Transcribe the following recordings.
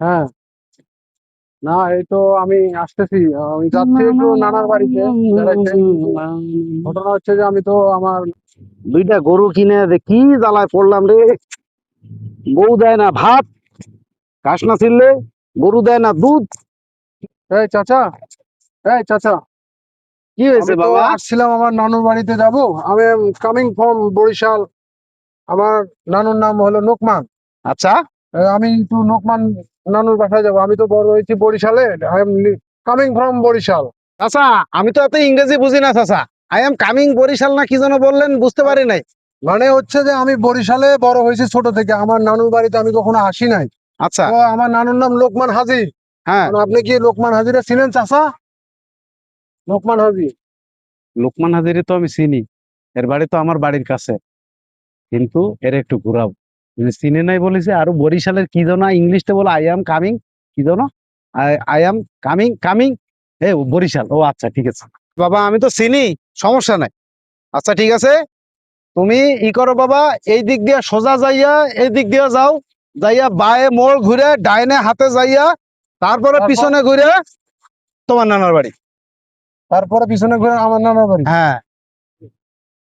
হ্যাঁ। না এই তো আমি আসতেছি। আমি যাচ্ছি একটু নানার বাড়িতে। বেড়াইতে। ঘটনা হচ্ছে যে আমি তো আমার দুইটা গরু কিনে দে কি জ্বালায় পড়লাম রে। বউ দেয় না ভাত ঘাস না ছিললে গরু দেয় না দুধ। এই চাচা এই চাচা। কি হয়েছে বাবা? আসছিলাম আমার নানুর বাড়িতে যাব। আমি কামিং ফ্রম বরিশাল। আমার নানুর নাম হলো নোকমান আচ্ছা। আমি একটু নোকমান নানুর বাসায় যাব। আমি তো বড় হয়েছি বরিশালে। I am coming from Barishal. চাচা আমি তো এত ইংরেজি বুঝি না চাচা। আই এম কামিং বরিশাল না কি যেন বললেন বুঝতে পারি নাই। মানে হচ্ছে যে আমি বরিশালে বড় হয়েছি ছোট থেকে। আমার নানুর বাড়িতে আমি কখনো আসি নাই। আচ্ছা। তো আমার নানুর নাম লোকমান হাজি। হ্যাঁ। আপনি কি লোকমান হাজিরা ছিলেন চাচা? লোকমান হাজি। লোকমান হাজিরি তো আমি চিনি। এর বাড়ি তো আমার বাড়ির কাছে। কিন্তু এর একটু ঘুরাবো চিনে নাই বলেছে আরও বরিশালের কি যেন ইংলিশটা বলে আই এম কামিং কি যেন? I am coming coming a Barishal ও আচ্ছা ঠিক আছে। বাবা আমি তো চিনি সমস্যা নাই। আচ্ছা ঠিক আছে তুমি ই করো বাবা এই দিক দিয়ে সোজা যাইয়া এই দিক দিয়ে যাও যাইয়া বায়ে মোড় ঘুরে ডাইনে হাতে যাইয়া তারপরে? পিছনে ঘুরে তোমার নানার বাড়ি। তারপরে পিছনে ঘুরে আমার নানার বাড়ি? হ্যাঁ।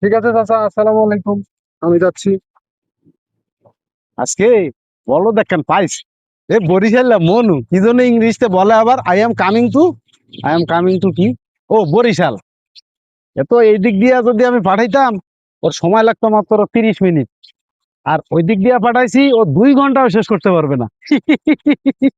ঠিক আছে চাচা আসসালামু আলাইকুম। আমি যাচ্ছি। আজকে বলো দেখেন পাইস। এ বরিশাল মনু, কি জন্য ইংলিশতে বলে আবার I am coming to I am coming to কি? ও, বরিশাল। এত এই দিক দিয়ে যদি আমি পাঠাইতাম, ওর সময় লাগতো মাত্র তিরিশ মিনিট। আর ওই দিক দিয়ে পাঠাইছি, ও দুই ঘন্টাও শেষ করতে পারবে না।